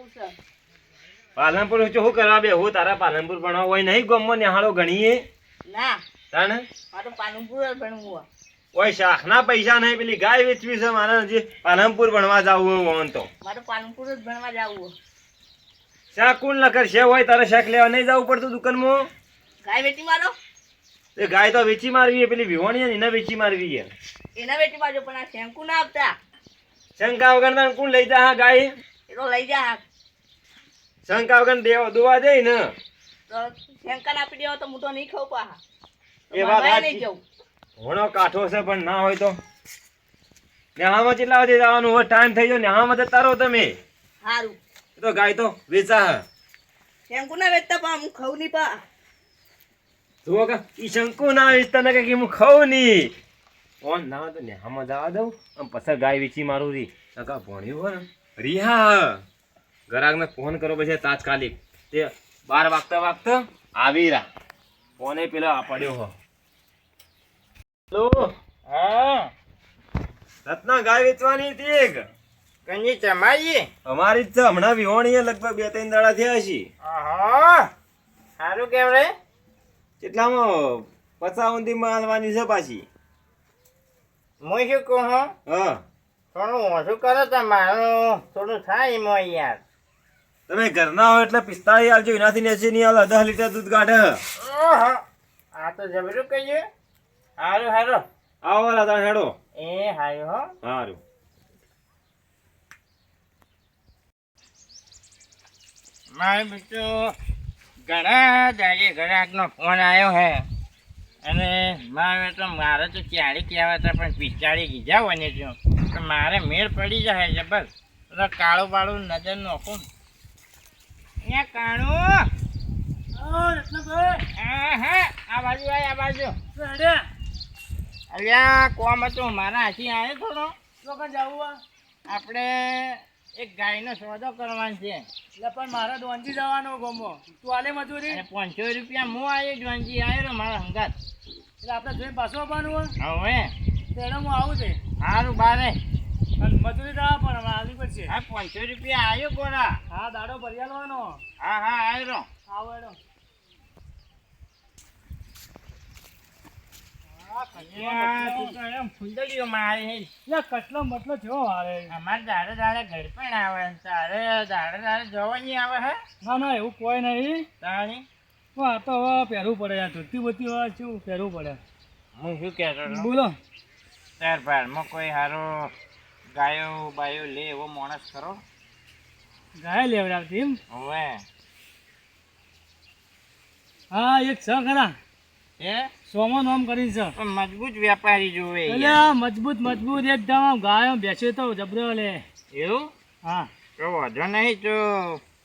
એવું છે? પાલનપુર શું કરવા બે હું તારા પાલનપુર ભણવા હોય નહીં? ગમો નિહાળો ગણીએ. ના. તાણે? મારું પાલનપુર ભણવું. ઓય શાખના પૈસા નહીં પેલી ગાય વેચવી છે મારે હજી. પાલનપુર ભણવા જવું હોય તો. મારું પાલનપુર જ ભણવા જવું. શાક કોણ લખર છે હોય તારે શાક લેવા નહીં જવું પડતું દુકાનમાં? ગાય વેચી મારો? એ ગાય તો વેચી મારવી પેલી વિહોણી એને વેચી મારવી એના વેચી મારજો પણ આ શેંકુ ના આપતા. શંકા વગર તને કોણ લઈ જા હા ગાય? એ તો લઈ જા શંકા વગર દેવા દુવા જઈ ને. શંકા ના આપી દેવો તો હું તો નહીં ખાઉં પા એ વાત નહીં. જવું. ઘણો કાઠો છે પણ ના હોય તો. નેહામાં કેટલા વાગે જવાનું હોય ટાઈમ થઈ ગયો નેહામાં જતા રહો તમે. સારું તો ગાય તો વેચા શંકુ ના વેચતા પા હું ખાઉં નહીં પા જુઓ કે ઈ શંકુ ના વેચતા ને કે હું ખાઉં નહીં. કોણ ના તો નેહામાં જવા દઉં. આમ પછી ગાય વેચી મારું રી. ભણ્યું હોય ને. રિહા ગ્રાહકને ફોન કરો પછી તાત્કાલિક. તે બાર વાગતા વાગતા આવી રહ્યા. ફોને પેલા પડ્યો હો. હેલો. હા. રત્ના ગાય વેચવાની હતી એક. કંજી ચમાઈએ અમારી જ છે. હમણાં વિહોણીએ લગભગ બે ત્રણ દાડા થયા છે. આહા સારું કેમ રે કેટલામાં પચાવનથી માલવાની છે પાછી. હું શું કહું હું? હા. થોડું ઓછું કરો તમારું થોડું થાય એમાં યાર. તમે ઘરના હો એટલે પિસ્તાળીસ આવજો એનાથી નેસી નહીં આવે દસ લીટર દૂધ કાઢે. આ તો જબરું કહીએ. હારું હારો. આવો રાધા હેડો. એ હારું હો. સારું મારે મિત્રો ઘણા દાડે ઘણાકનો ફોન આવ્યો હે. અને મારે તો મારે તો ક્યારે કહેવા હતા પણ પિસ્તાળી કીધા હોય ને જો. તો મારે મેળ પડી જાય જબર કાળું બાળું નજર નોખું. હા હા આ બાજુ આય આ બાજુ. અલ્યા કોમ હતું મારા હાથી આવ્યો થોડો. આપણે એક ગાયનો સોદો કરવાનો છે. એટલે પણ મારે દોંજી જવાનો ગમો તું આલે મજૂરી પાંચસો રૂપિયા હું આવ્યો જોનજી આવ્યો મારા હંગાત. એટલે આપણે જોઈ પાછો આવવાનું હોય? હવે તો હું આવું છે. સારું બારે. મજૂરી જવા આવી પડશે હા પાંચસો રૂપિયા આવ્યો ગોરા. હા દાડો ભરી આલવાનો. હા હા આવ્યો આવો કટલો મટલો હારે. અમારે દાડે દાડે ઘર પણ આવે તારે દાડે દાડે જવાની આવે હે? ના ના એવું કોઈ નહીં. તાણી. આ તો હવે પહેરવું પડે યાર ધોતી હવે શું પહેરવું પડે? હું શું કહેતો બોલો. ત્યાર ભારમાં કોઈ હારો ગાયો બાયો લે એવો માણસ ખરો? ગાય લેવડાવતી એમ? હવે. હા એક છે ખરા. એ સોમો નામ કરી છે. મજબૂત વેપારી જોવે એટલે મજબૂત મજબૂત એકદમ ગાયો બેસે તો જબરો લે. એવું? હા. તો વાંધો નહીં તો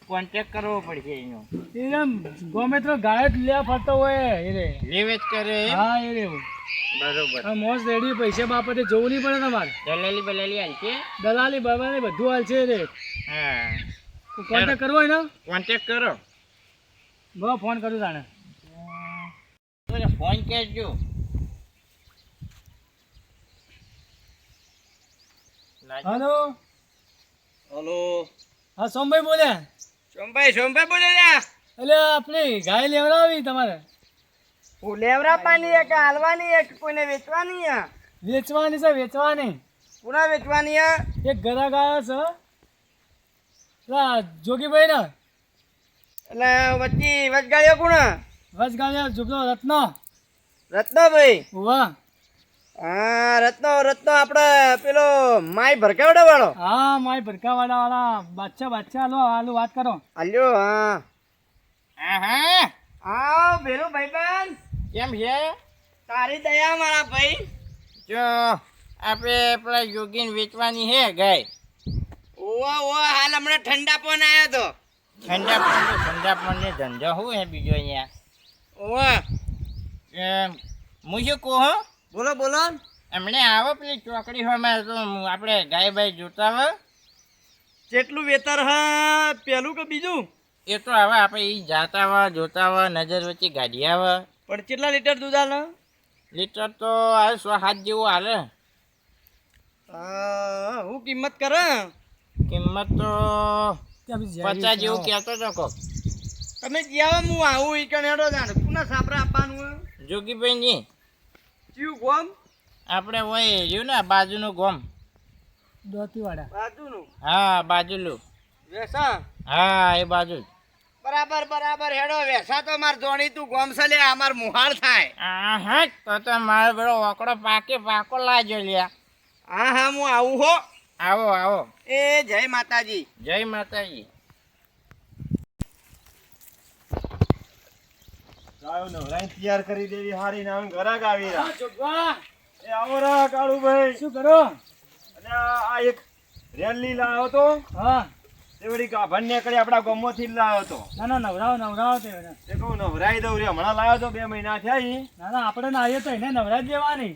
કોન્ટેક કરવો પડશે એનો. એમ ગમે તો ગાય જ લેવા ફરતો હોય એ રે. લેવે જ કરે હા એ રે. બરોબર. આ મોસ રેડી પૈસા બાપતે જોવું નહીં પડે તમારે. દલાલી બલાલી હાલ છે દલાલી બલાલી બધું હાલ છે રે. હા. કોન્ટેક કરવો હોય ને? કોન્ટેક કરો. બહુ ફોન કરું તાણે. ફોન કરજો. હલો? હલો. હા સોમભાઈ બોલ્યા સોમભાઈ સોમભાઈ બોલે એટલે આપણે ગાય લેવડાવી તમારે? લેવરાપાની કે હાલવાની એક કોઈને વેચવાની વેચવાની છે વેચવાની. પુના વેચવાની એક ગરા ગાયો છે. લા જોગીભાઈ ને. એટલે વચ્ચે વચગાળ્યો કોણ? વચગાળ્યો જુબલો રત્ન. રત્નભાઈ? વાહ. હા રત્નો રત્નો આપણે પેલો માય ભરકાવડા વાળો હા માય ભરકાવાડા વાળા બાચ્ચા બાચ્ચા હાલો હાલો વાત કરો. હાલ્યો હા. હા આવ ભાઈ ભાઈબંધ. કેમ છે? તારી દયા મારા ભાઈ. જો આપણે પેલા યોગીને વેચવાની છે ગાય. ઓ ઓ હાલ હમણાં ઠંડા પણ આવ્યો તો. ઠંડા પણ ઠંડા પણ ને ધંધો શું હે બીજો અહીંયા? ઓ એમ હું શું કહું હો? બોલો બોલો. એમણે આવો પેલી ચોકડી હોય તો આપણે ગાય ભાઈ જોતા હોય જેટલું વેતર હા પેલું કે બીજું? એ તો હવે આપણે એ જાતા વા જોતા હોય નજર વચ્ચે ગાડી આવે. પણ કેટલા લીટર દૂધ આલે? લીટર તો આવે સો હાથ જેવું હાલે હું કિંમત કરે? કિંમત તો પચાસ જેવું. કહેતો તો કોક. તમે જ્યાં હું આવું એ કણ હેડો જાણ. પુના સાપરા આપવાનું જોગીભાઈ ની ચિયું ગોમ? આપણે હોય રહ્યું ને બાજુનું ગોમ. દોતીવાડા. બાજુનું? હા બાજુલું. વેસા? હા એ બાજુ. જ. બરાબર બરાબર. હેડો વેસા તો માર જોણી તું ગોમ છે લે અમાર મુહાર થાય. આ હા તો તો મારો બરો ઓકડો પાકે પાકો લાજો લ્યા. હા હા હું આવું હો. આવો આવો. એ જય માતાજી. જય માતાજી. ગાયો નવરાઈ તૈયાર કરી દેવી હારી ને આમ ઘરાક આવી રહ્યા. એ આવો રા કાળુભાઈ. શું કરો? અને આ એક રેલી લાવ્યો તો હા. તે વળી ગાભણ નીકળી આપણા ગમો થી લાવ્યો તો ના ના નવરાવ નવરાવ તે. તે કહું નવરાઈ દઉં રે. હમણાં લાવ્યો તો બે મહિના થયા ઈ. ના ના આપણે ના આવીએ તો એને નવરાજ દેવાની.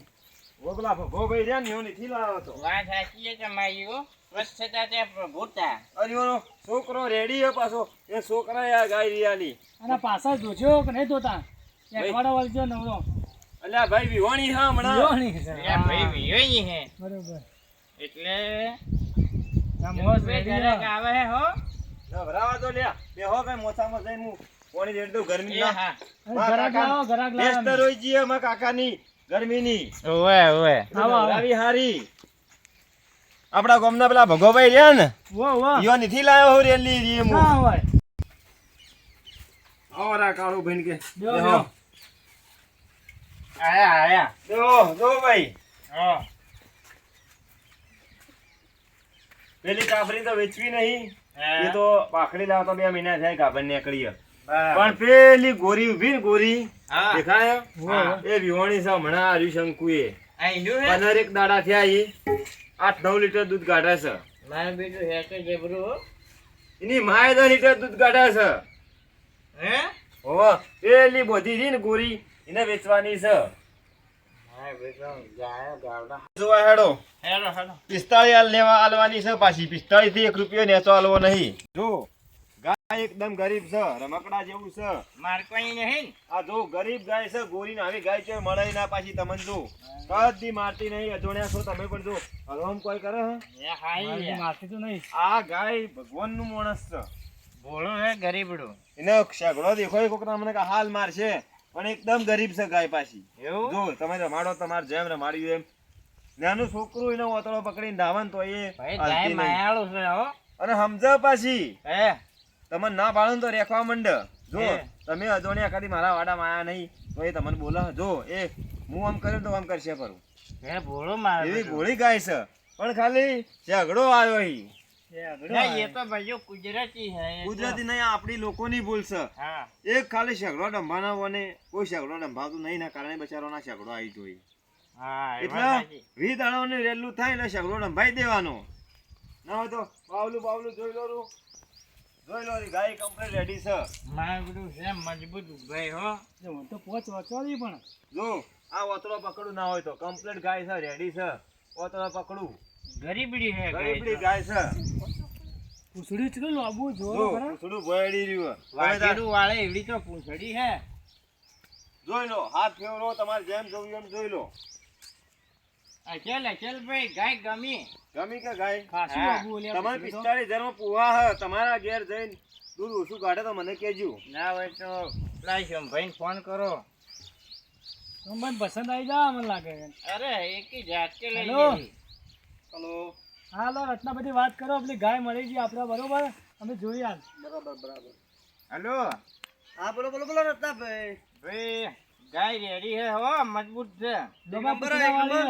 ગોગલા ભગો ભાઈ રહ્યા ને એની થી લાવ્યો તો વાત સાચી છે તમારી હો. સ્વચ્છતા તે પ્રભુતા અને છોકરો રેડી હે પાછો. એ છોકરા આ ગાય રિયાલી અને પાછા જોજો કે નહીં ધોતા એકવાડો વળજો નવરો. અલ્યા ભાઈ વિવાણી હા હમણાં. વિવાણી છે. ભાઈ વિવાણી હે બરોબર. એટલે મોજ ભાઈ રેડી આવે હે હો. નવરાવા તો લ્યા. બે હો કઈ મોસામાં જઈને હું પાણી રેડ દઉં ગરમી ના હા. અરે ઘરાક લાવો ઘરાક લાવો બેસ્ટ રોઈજી અમારા કાકાની ગરમીની. ઓવે ઓવે આવો, હારી. આપણા ગામના પેલા ભગોભાઈ રહ્યા ને વો નથી લાયો હું રેલી રી હું ના હોય. આવો રા કાળુ ભાઈ કે. બેહો. આયા આયા. જો જો ભાઈ. હા. પેલી કાબરી તો વેચવી નહીં. એ તો પાખડી લાવતો બે મહિના થાય કાફર નીકળી. પણ પેલી ગોરી ઊભી ને ગોરી હા. દેખાય? એ વિહોણી છે હમણાં આર્યું શંકુએ. પંદર એક દાડા થયા ઈ. આઠ નવ લીટર દૂધ કાઢે છે. મારું બેટું હે તો જબરું એની માએ દસ લીટર દૂધ કાઢે છે. હે? હો પેલી બધી રહી ને ગોરી એને વેચવાની છે. મારું બેટું ગાયો ગાવડા. જોવા હેડો. હેલો હેલો પિસ્તાળી હાલ લેવા આલવાની છે પાછી. પિસ્તાળી થી એક રૂપિયો નેચો આલવો નહીં. જો. એકદમ ગરીબ છે રમકડા જેવું છે. માર કોઈ નહીં આ જો ગરીબ ગાય છે ગોરી ને આવી ગાય છે મળે ના પાછી તમને જો. કદી મારતી નહીં અજોણ્યા છો તમે પણ જો. હલવામ કોઈ કરે હે? એ હાઈ મારી તો નહીં. આ ગાય ભગવાનનું માણસ છે. ભોળું હે ગરીબડો. એને શેગડો દેખો એ કોકના મને કે હાલ મારશે. પણ એકદમ ગરીબ છે ગાય પાછી. એવું? જો તમે રમાડો તમારે જેમ રમાડ્યું એમ. નાનું છોકરું એનો ઓતળો પકડીને ધાવન તો એ. માયાળું છે હો. અને સમજ પાછી. હે. તમને ના પાડો ને તો રેખવા મંડ. જો. તમે અજોણ્યા કદી મારા વાડામાં આયા નહીં તો એ તમને બોલે જો એ હું આમ કર્યું તો આમ કરશે કરું હે ભોળો મારું એવી ભોળી ગાય છે. પણ ખાલી ઝઘડો આવ્યો એ તો કુદરતી હે કુદરતી નહીં આપણી લોકોની ભૂલ છે. એક ખાલી ઝઘડો ડંભાનાઓને કોઈ ઝઘડો ડંભાવતું નહીં ના કારણે બચારાના ઝઘડો આવી જોઈ હા એ વાત એટલે સાચી. વી રેલું થાય એટલે ઝઘડો ડંભાઈ દેવાનો. ના હોય તો બાવલું બાવલું જોઈ લો. જોઈ લો ગાય કમ્પ્લીટ રેડી છે. મારું બેટું છે મજબૂત ભાઈ હો. હું તો પોચ વાંચવાની પણ. જો આ ઓતળો પકડું ના હોય તો કમ્પ્લીટ ગાય છે રેડી છે. ઓતળો પકડું. ગરીબડી હે ગરીબડી ગાય છે. પૂછડી ચલો લાવવું જો પૂછડું. રહ્યું વાળે એવડી તો પૂછડી હે જોઈ લો હાથ ફેવરો તમારે જેમ જોયું એમ જોઈ લો. અચલ અચલ ભાઈ ગાય ગમી. ગમી કે ગાય? તમારે. પિસ્તાળીસ હજારમાં પૂવા હે તમારા ઘેર જઈને દૂધ ઓછું કાઢે તો મને કેજો ના હોય તો પેલા ભાઈ ફોન કરો. મને પસંદ આવી જા મને લાગે. અરે એક જાત કે લઈ હેલો. હલો? હા લો રત્ના બધી વાત કરો આપણી ગાય મળી ગઈ આપણે બરોબર? અમે જોઈ હાલ. બરાબર બરાબર. હેલો? હા બોલો બોલો બોલો રત્નાભાઈ ભાઈ. ગાય રેડી હે હો મજબૂત છે. નંબર એક નંબર.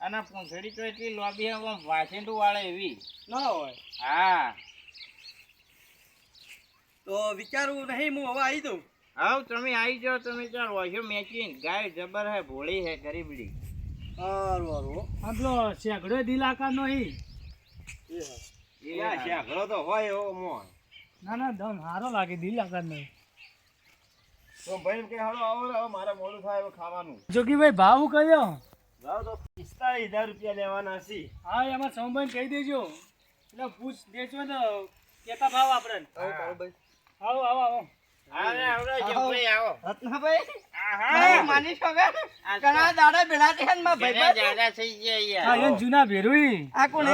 અને પૂંછડી તો એટલી લોબી આમ વાસેન્ડું વાળે એવી. ન હોય. હા. તો વિચારવું નહીં હું હવે આવી દઉં આવ તમે આવી જાઓ તમે ચાર વાસો મેચિંગ ગાય જબર હે ભોળી હે ગરીબડી. સારું સારું. આટલો શેઘડો દિલાકા દિલ આકારનો ઈ હા. શેકડો તો હોય એવો મો ના ના દમ સારો લાગે દિલ નહીં. તો ભાઈ કે હાલો આવો ને, મારે મોડું થાય હવે ખાવાનું. જોગીભાઈ ભાવ કયો તો પિસ્તાળીસ હજાર રૂપિયા લેવાના છે. હા એમાં કહી દેજો. એટલે પૂછ દેજો ને કેતા ભાવ આપણે. આવો આવો આવો જૂના ભેરુઈ આ કોણ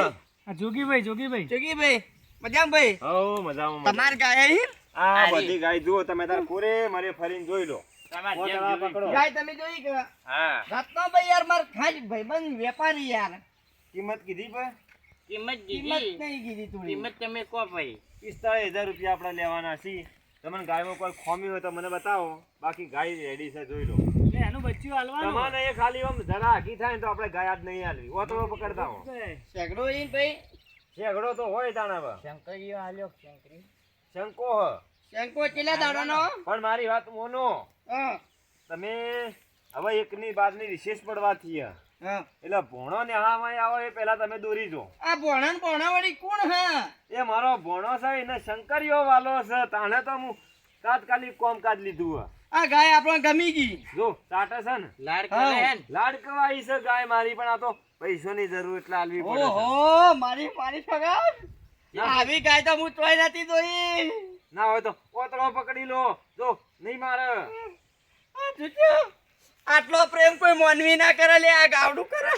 જોગીભાઈ જોગીભાઈ. જોગીભાઈ મજામાં ભાઈ? મજામાં. ગાય? આ બધી ગાય જુઓ તમે તાર કોરે મારે ફરીને જોઈ લો. ગાય તમે જોઈ કે હા. રત્નો ભાઈ યાર માર ખાલી ભાઈબંધ વેપારી યાર. કિંમત કીધી પર કિંમત નહીં કીધી તું. કિંમત તમે કો ભાઈ. પિસ્તાળીસ હજાર રૂપિયા આપણે લેવાના છીએ તમને ગાયમાં કોઈ ખોમી હોય તો મને બતાવો. બાકી ગાય રેડી છે જોઈ લો. એનું બચ્ચું હાલવાનું. તમારે એ ખાલી આમ જરા હાકી થાય ને તો આપણે ગાય જ નહીં હાલવી. ઓતરો પકડતા હો. સેગડો ઈ ભાઈ? શેગડો તો હોય તાણા શંકરી? શંકો હ. શંકો કેટલા દાડાનો પણ મારી વાત મોનો. તમે હવે એકની બાદની વિશેષ પડવાથી હે. એટલે ભોણો ને હામાં આવો એ પેલા તમે દોરી જો. આ ભોણા ને ભોણા વાળી કોણ હા? એ મારો ભોણો છે એને શંકરીયો વાલો છે તાણે તો હું તાત્કાલિક કોમકાજ લીધું આ ગાય આપણને ગમી ગઈ. જો ચાટે છે ને? લાડ હા, લાડ કવાઈ છે ગાય મારી પણ આ તો પૈસોની જરૂર એટલે આલવી પડે ઓહો મારી મારી સગા આવી ગાય તો હું તોય નથી દોઈ ના હોય તો ઓતળો પકડી લો. જો નહીં મારે. આટલો પ્રેમ કોઈ માનવી ના કરે લે આ ગાવડું કરે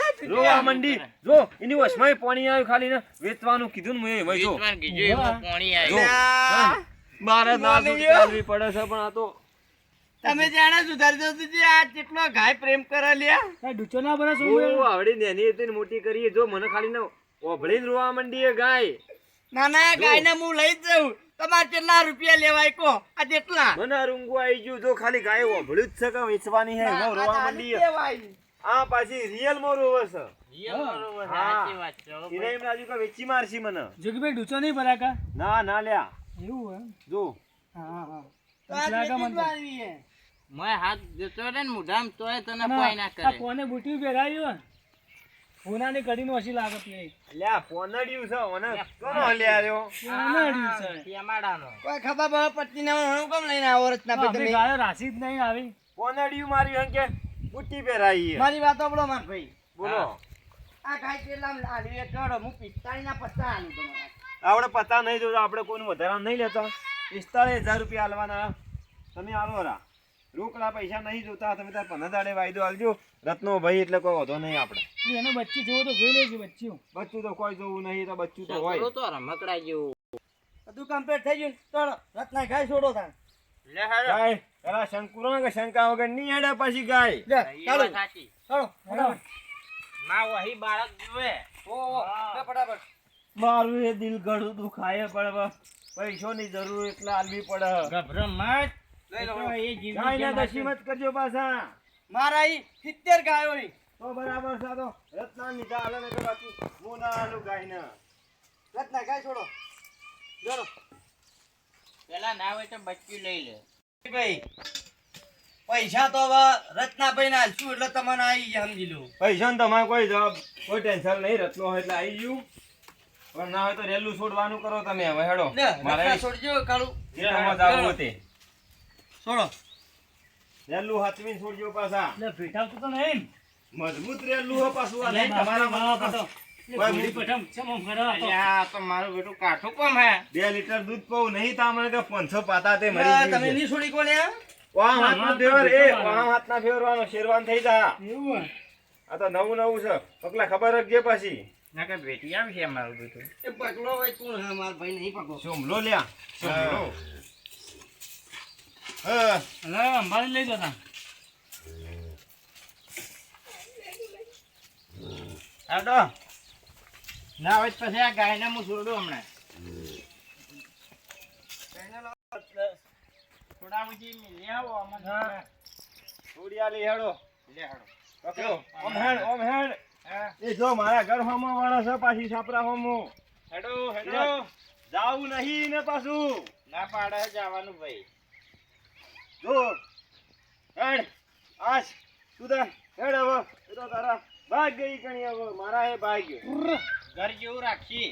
આ મંડી જો એની વસમાં પાણી આવ્યું ખાલી ને વેચવાનું કીધું ને મેં ભાઈ જો. પાણી આવ્યું મારે ના. ચાલવી પડે છે પણ આ તો તમે જાણે સુધારી દો તુજી આ કેટલો ગાય પ્રેમ કરે લ્યા ડૂચો ના શું બહુ આવડી નેની હતી ને મોટી કરી જો મને ખાલી ને ઓભળીને રોવા મંડી એ ગાય. ના ના ગાય ને હું લઈ જ જાઉં. તમારે કેટલા રૂપિયા લેવાય કો આ જેટલા મને રૂંગું આવી ગયું. જો ખાલી ગાય ઓભળ્યું જ છે કે વેચવાની હે? એમાં રોવા માંડી આ પાછી રિયલ મો રોવે છે. હા. એને એમ લાગ્યું કે વેચી મારશી મને. જોગીભાઈ ડૂચો નહીં ભરાકા ના ના લ્યા. એવું હે જો. હા હા હા. હે. મેં હાથ જતો રે ને મુઢામ તોય તને કોઈ ના કરે. કોને બુટી પહેરાયું પૂનાની કડીનું હસી લાગત નહીં. લ્યા પોનડ્યું છે ઓને કોનો લ્યા રહ્યો પોનડ્યું છે. કેમાડાનો કોઈ ખબર બા પત્ની ના હું કેમ લઈને આવો રચના પે તમે? ગાયો રાશી જ નહીં આવી. પોનડ્યું મારી અંકે બુટ્ટી પહેરાઈ છે. મારી વાત આપણો માર ભાઈ. બોલો. આ કેટલા આલવી એ ચડો હું પિસ્તાળીસ ના પચાસ આલું તમારા. આપણે પતા નહીં જોતા આપણે કોઈનું વધારા નહીં લેતા. પિસ્તાળીસ હજાર રૂપિયા આલવાના. તમે આલો રા. રોકડા પૈસા નહીં જોતા તમે તાર પંદર દાડે વાયદો આલજો રત્નો ભાઈ એટલે કોઈ વધો નહીં આપણે. એને બચ્ચી જોવો તો જોઈ લેજો બચ્ચી બચ્ચું તો કોઈ જોવું નહીં તો બચ્ચું તો હોય. તો રમકડા જેવું. બધું કમ્પ્લીટ થઈ ગયું. તો રત્ના ગાય છોડો તાર લે હારો પેલા શંકુરો કે શંકા વગર નહીં હેડે પછી ગાય. લે ચાલો. ચાલો ફટાફટ. વહી બાળક જુએ. ઓ ઓ, ફટાફટ. મારું એ દિલ ઘડું દુખાય પણ પૈસોની જરૂર એટલે આલવી પડે. ગભરમ મત લો, તો એ જીવની ગાયના જેમ દશી મત કરજો પાછા. મારા ઈ સિત્તેર ગાયો તો બરાબર રત્ના નીચા હાલે ને કે બાકી હું ના હાલું ગાયના. રત્ના ગાય છોડો. ચલો પેલા ના હોય તો બચ્ચું લઈ લે. ભાઈ પૈસા તો હવે રત્નાભાઈ ના શું એટલે તમને આવી ગયા સમજી લો. પૈસા તમારે કોઈ જવાબ કોઈ ટેન્શન નહીં રત્નો હોય એટલે આવી ગયું. પણ ના હોય તો રેલું છોડવાનું કરો તમે હવે હેડો. મારે છોડજો કાળું. છોડો રેલું હાથમી છોડજો પાછા. એટલે ભેટાવતું તો નહીં. મજબૂત રેલું હો પાછું આ નહીં તમારા મારા મનમાં પટો. કોઈ ઘોડી પઠમ, ચમ આમ કરે આ તો. અલ્યા, આ તો મારું બેટું કાઠું કોમ હે. બે લીટર દૂધ પાઉં નહીં તામણે કે પાંચસો પાતા તે મરી તમે છે. છોડી કોને આ? હાથના ફેવર એ હાથના શેરવાન થઈ જા. એવું આ તો નવું નવું છે. પગલા ખબર જ જે પછી. ના કે ભેટી આવશે મારું બેટું. એ પકડો ભાઈ કોણ? હે મારા ભાઈ નહીં પકડો સોમલો લ્યા? સોમલો અલે, લઈ જતા. આવડો. ના હોય પછી આ ગાયને હું છોડું હમણાં. થોડા પછી મિલી આવો થોડી. લઈ હેડો લે હાડો પકડો ઓમ હેડ ઓમ હેડ. એ જો મારા ઘર હોમો વાળા છે પાછી છાપરા હોમો. હેડો હેડો. જાવું નહીં ને પાછું. ના પાડે જવાનું ભાઈ. જો. હેડ તું તાર હેડ હવે. એ તો તારા ભાગ ગઈ કણી હવે. મારા હે ભાગ ઘર જેવું રાખીએ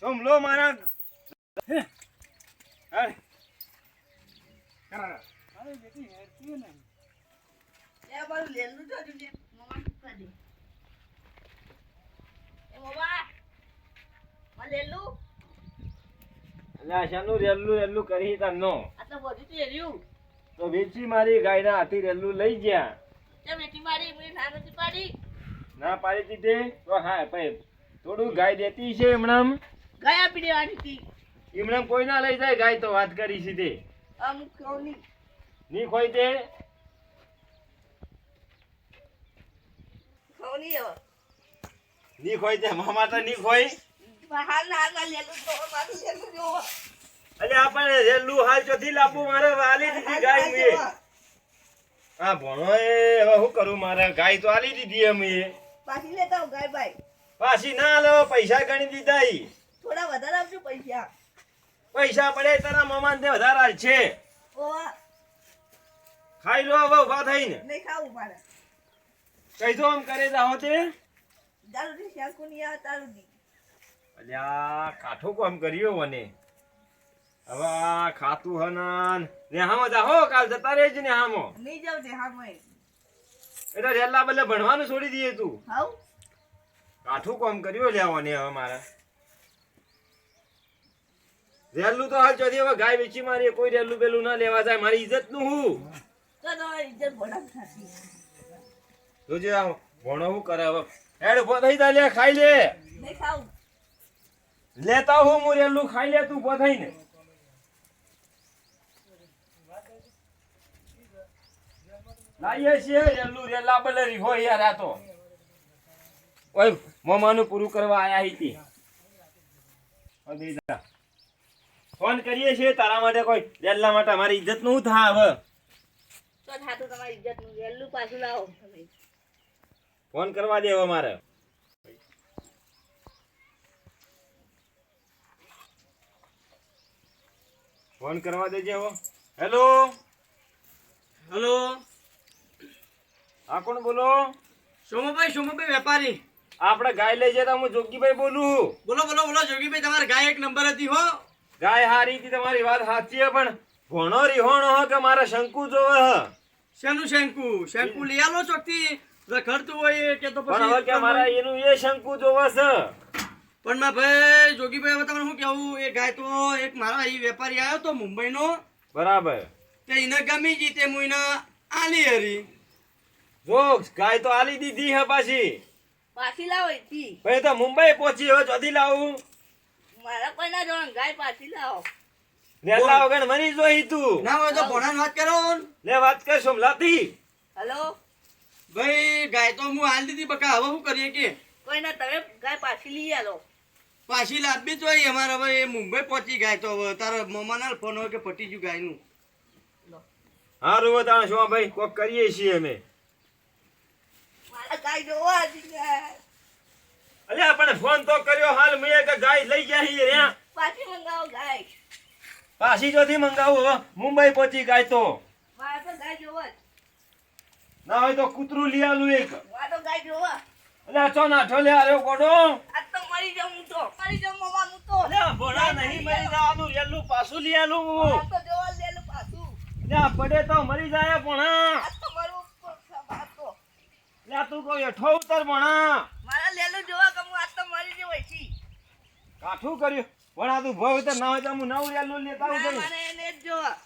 સોમલો મારા. હેડ. અરે બેટી હેરતી ને એ બાજુ લેલું જો જોજે. મોમાં દે. એ મોવા. માં લેલું. અલ્યા શાનું રેલું રેલું કરી તારનો આ તો બધું તો એર્યું. તો વેચી મારી ગાયના હાથી રેલું લઈ ગયા તે બેટી મારી મને ના નથી પાડી. ના પાડી દીધી? તો હા ભાઈ થોડું ગાય દેતી છે હમણાં ગાય આપી દેવાની હતી. એમને કોઈ ના લઈ જાય ગાય તો વાત કરી છે તે અમુકની ખોઈ તે નહીં ની ખોઈ તે મામા તો ની ખોઈ. હાલ ના લેલું તો મારું અલે આપણે રેલું હાલ ચોથી લાપુ મારે વાલી દીધી ગાય આ ભણો એ હવે શું કરું મારે? ગાય તો આલી દીધી અમે પાછી લેતા ગાય ભાઈ. પાછી ના લો પૈસા ગણી દીધા ઈ. થોડા વધારે આપજો પૈસા. પૈસા પડે તારા મામા ને વધારે છે. ખાઈ લો હવે ઊભા થઈને. નહીં ખાવું મારે. કઈ તો આમ કરે જાહો તે? દારૂ થી શાકુ નહીં આવે તારું દી અલ્યા કાઠો કોમ કર્યો મને. હવે ખાતું હનન નેહામાં જાહો કાલ જતા રહેજ નેહામાં. નહીં જાવ હા એટલે રેલા બદલે ભણવાનું છોડી દઈએ તું. હાઉ? કાઠું કોમ કર્યો લેવાને હવે મારા. રેલું તો હાલ ચોથી હવે ગાય વેચી મારી કોઈ રેલું બેલું ના લેવા જાય મારી ઇજ્જતનું હું જોજે ભણો શું કરે હવે. હેડ ફોન થઈ જા લે ખાઈ લે. નહીં ખાવું લેતા હો હું રેલું ખાઈ લે તું ઊભો થઈને લાઈએ છીએ રેલું રેલા બલેરી હોય યાર આ તો. ઓય મોમાનું પૂરું કરવા આયા હતી ફોન કરીએ છીએ તારા માટે કોઈ રેલા માટે મારી ઇજ્જતનું થા હવે. તો થાતું તમારી ઇજ્જતનું રેલું પાછું લાવો. ફોન કરવા દે હવે મારે. ફોન કરવા દેજે હો. હેલો? હેલો? આ કોણ બોલો? સોમભાઈ સોમભાઈ વેપારી. આપણે ગાય લઈ જતા હું જોગીભાઈ બોલું. બોલો બોલો બોલો જોગીભાઈ તમારે ગાય એક નંબર હતી હો. ગાય હારી હતી તમારી વાત સાચી હે પણ ભણો રીહોણો હ કે મારા શંકુ જો હ? શેનું શંકુ? શંકુ લઈ આલો ચોકથી. રખડતું હોય કે તો પણ હવે કે મારા એનું એ શંકુ જોવે છે? પણ માં ભાઈ જોગીભાઈ હવે તમને શું કેવું એ ગાય તો એક મારા અહીં વેપારી આવ્યો તો મુંબઈનો. બરાબર. તે એને ગમી ગઈ તે હું એને આલી હરી. જો ગાય તો આલી દીધી હે પાછી. પાછી લાવો એથી ભાઈ તો મુંબઈ પહોંચી હવે જોધી લાવું. મારા કોઈ ના જોવાનું ગાય પાછી લાવો. રેલા વગર મરી જોઈ તું. ના હોય તો ભણાને વાત કરો. લે વાત કર સોમલાથી હેલો? ભાઈ ગાય તો હું આલી દીધી બકા હવે શું કરીએ કે? કોઈ ના તમે ગાય પાછી લઈ આલો. પાછી લાવવી તો હોય અમારે હવે એ મુંબઈ પહોંચી ગાય તો હવે તારા મમાના ફોન હોય કે પટી ગયું ગાયનું. હારું બતાવો શું ભાઈ કોક કરીએ છીએ અમે. અલે ગાય જોવા હતી ગાય. અલ્યા પણ ફોન તો કર્યો હાલ મેં કે ગાય લઈ ગયા છીએ રે પાછી મંગાવો ગાય. પાછી જોથી મંગાવું હવે મુંબઈ પહોંચી ગાય તો. મારે તો ગાય જોવા જ. ના હોય તો કૂતરું લઈ આલું એક. વાતો ગાય જોવા. અલ્યા ચો નાઠો લે આર્યો કોડો આજ તો મરી જાઉં હું તો. મરી જાઉં મમ્મા હું તો. અલ્યા ભોળા નહીં મરી જવાનું રેલું પાછું લઈ આલું. મારે તો જોવા લેલું પાછું. અલ્યા પડે તો મરી જાય પણ આજ તો મારું તો. અલ્યા તું કોઈ એઠો ઉતર પણ મારા લેલું જોવા કે હું આજ તો મરી જવાય છી. કાઠું કર્યું. તું ભવ ઉતર ના હોય તો હું નવું રેલું લેતા આવું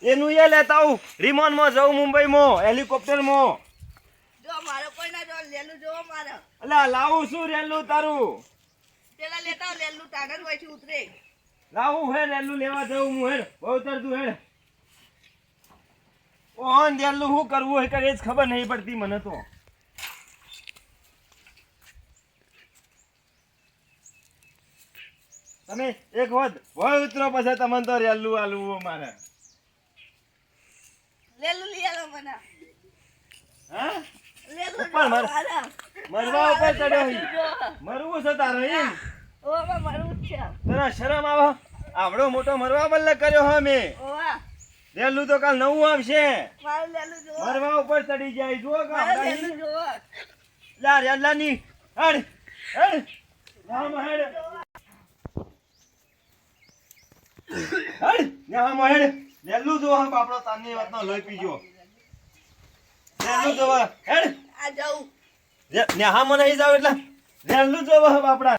એનું એ લેતા આવું. રિમોનમાં જવું મુંબઈમાં હેલિકોપ્ટરમાં. જો મારે કોઈ જોવો મારે. અલ્યા લાવું શું રેલું તારું? પેલા લેતા રેલું ટાગર હોય છે ઉતરે. લાવું હે રેલું લેવા જવું હું હેડ. બહુ તર તું હેડ. ઓન રેલું શું કરવું હોય કરે જ ખબર નહીં પડતી મને તો. તમે એક વખત વળ ઉતરો પછી તમને તો રેલું આલવું મારે. લેલું લઈ આલો મને. હા? ઉપર મારે. મરવા ઉપર ચડ્યો લેલું મરવું છે તારે ઓવા મરવું છે. તને શરમ આવે? આવડો મોટો મરવા બલ્લે કર્યો હે મે. ઓવા. રેલું તો કાલ નવું આવશે. લેલું મરવા ઉપર ચડી જાય. જુઓ કે લેલું જોવા. હડ હડ. નામ હેડ. હેડ લેલું જો આપણો તાની વાતનો લઈ પીજો. લેલું જો હેડ. આ જાઉં. ને હા મને નહીં જાવ એટલે લેલું જો બાપડા